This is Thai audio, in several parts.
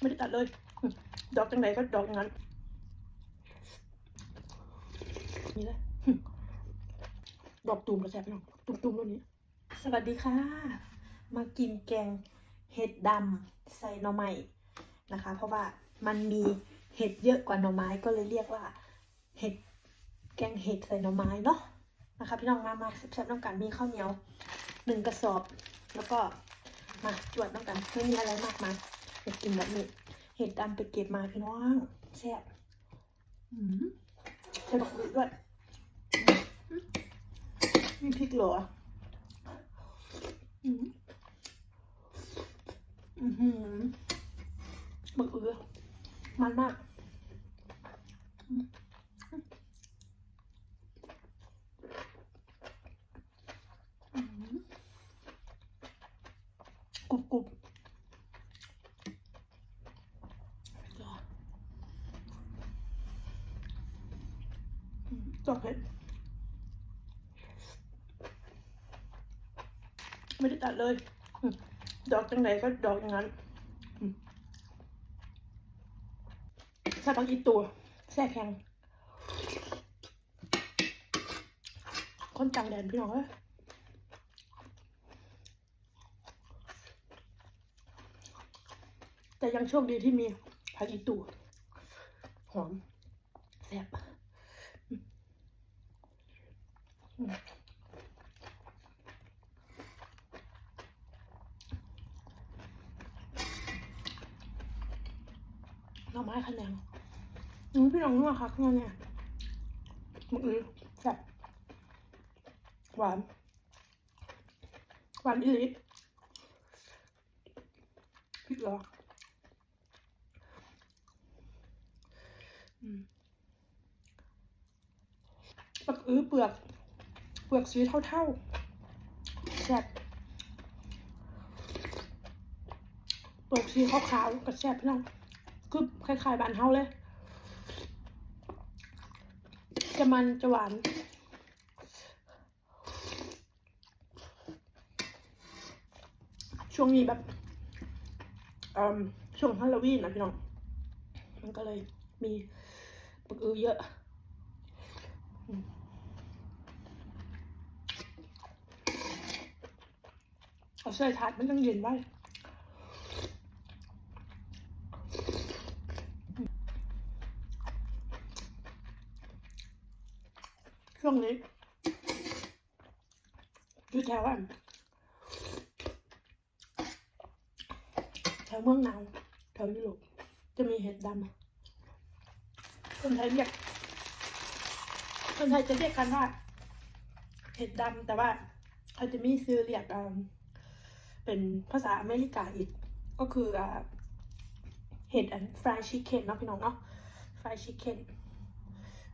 ไม่ได้ตัดเลย ดอกจังไหนก็ดอกอย่างนั้นนี่เลยดอกตูมกระแสพี่น้องตูมตูมๆรุ่นนี้ สวัสดีค่ะ มากินแกงเห็ดดำใส่หน่อไม้นะคะ เพราะว่ามันมีเห็ดเยอะกว่าหน่อไม้ก็เลยเรียกว่า เห็ดแกงเห็ดใส่หน่อไม้เนาะนะคะ พี่น้องมามาแซ่บๆน้ำกันมีข้าวเหนียวหนึ่งกระสอบ แล้วก็มาจวดน้ำกันไม่มีอะไรมากมาย อยากกินแบบนี้เห็ดดำไปเก็บมาพี่น้องแซ่บอืมใส่ดอกกุหลาบด้วยอืมมีพริกเหรออืมอือหือบักเอือมันมากอืมอืมกรุบกรุบเหรอ อืมจบเผ็ดไม่ได้ตัดเลย ดอกจังไหนก็ดอกอย่างนั้นอืมใส่บางอีตัวแซ่แข็งคนจังแดนพี่น้องเอ้ยแต่ยังโชคดีที่มีผักอีตูหอมแซ่บอืมอืม หน่อไม้คะแนนอืมพี่น้องนัวค่ะข้างในเนี่ยมึงอือแซ่บหวาน หวานอีหลีพริกหรออืมปักอื้อเปลือก เปลือกสีเท่าๆแซ่บเปลือกสีขาวๆกับแซ่บพี่น้อง คือคล้ายๆบานเฮาเลย จะมันจะหวานช่วงนี้แบบช่วงฮาโลวีนนะพี่น้อง มันก็เลยมีปกอือเยอะเอาใส่ถาดมันต้องเย็นไว้ ช่วงนี้อยู่แถวอันแถวเมืองหนาวแถวยุโรปจะมีเห็ดดำคนไทยเรียกคนไทยจะเรียกกันว่า เห็ดดำแต่ว่าเขาจะมีซื้อเรียกเป็นภาษาอเมริกาอีก ก็คือเห็ดอันฟรายชิคเก้นเนาะพี่น้องเนาะฟรายชิคเก้น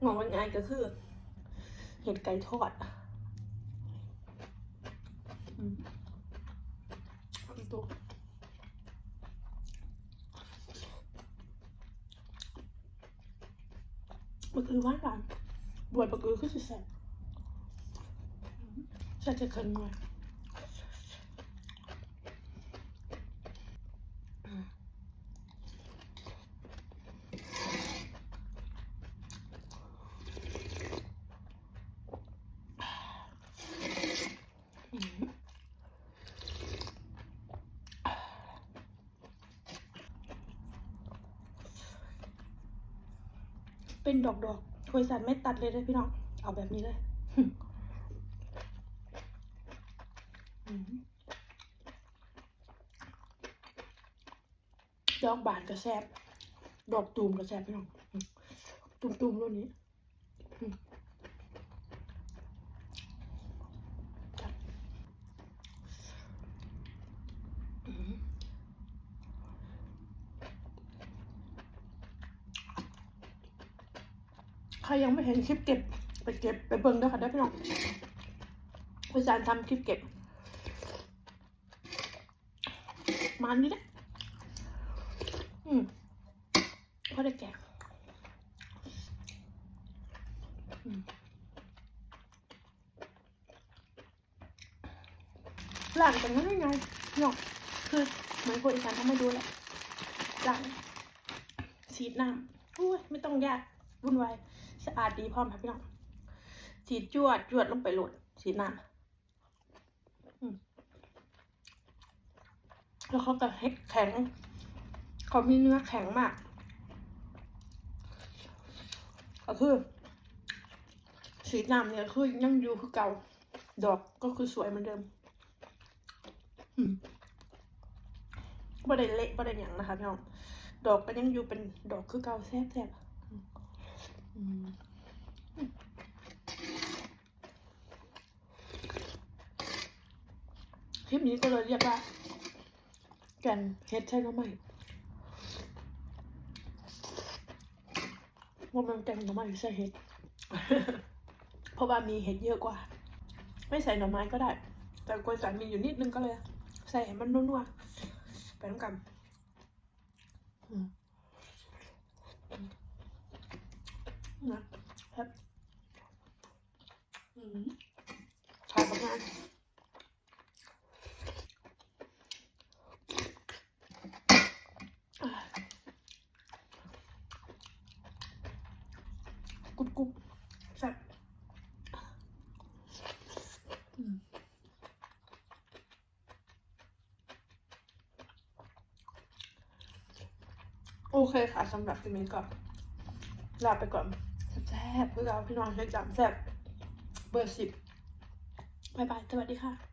งงว่าไงก็คือ เห็ดไก่ทอดอืมเอาอีกตัวบักอือว่านหวานบวชบักอือคือสุดแซ่บใส่จะเคินหน่อยอืม เป็นดอกดอกๆถวยสันไม่ตัดเลยเลยพี่น้อง เอาแบบนี้เลยดอกบานกระแซบดอกตูมกระแซบพี่น้อง ตูมตูมๆรุ่นนี้อืมจับอืมใค รยังไม่เห็นคลิปเก็บ ไปเก็บไปเบิ่งด้วยค่ะได้พี่น้องคุณจารย์ทำคลิปเก็บ มานี่แหละอืมพอได้แกะหลังจากนั้นยังไงเนาะคือเหมือนคนอีสานทำไม่ดูแหละล้างฉีดน้ำอุ้ยไม่ต้องยากวุ่นวาย สะอาดดีพร้อมค่ะพี่น้องฉีดจวดจวดลงไปหลดฉีดน้ำแล้วเขาก็ให้แข็ง เขามีเนื้อแข็งมากก็คือสีน้ำเนี่ยคือยังอยู่คือเก่า ดอกก็คือสวยเหมือนเดิมอืมบ่ได้เละบ่ได้หยังนะคะพี่น้อง ดอกก็ยังอยู่เป็นดอกคือเก่าแซ่บแซ่บ คลิปนี้ก็เลยเรียกว่าแกนเฮ็ดใช่หรือไม่ว่ามันแกงหน่อไม้ใส่เห็ด เพราะว่ามีเห็ดเยอะกว่า ไม่ใส่หน่อไม้ก็ได้ แต่กล้วยสามีอยู่นิดนึงก็เลย ใส่ให้มันนัวๆไปน้ำกัน อืม นะครับอืมขายประมาณอ่ากุดกุบแซ่บอืมโอเคค่ะสำหรับคลิปนี้ก็ลาไปก่อน แซ่บเพื่อเราพี่น้องใช้จำแซ่บเบอร์สิบ บายบาย สวัสดีค่ะ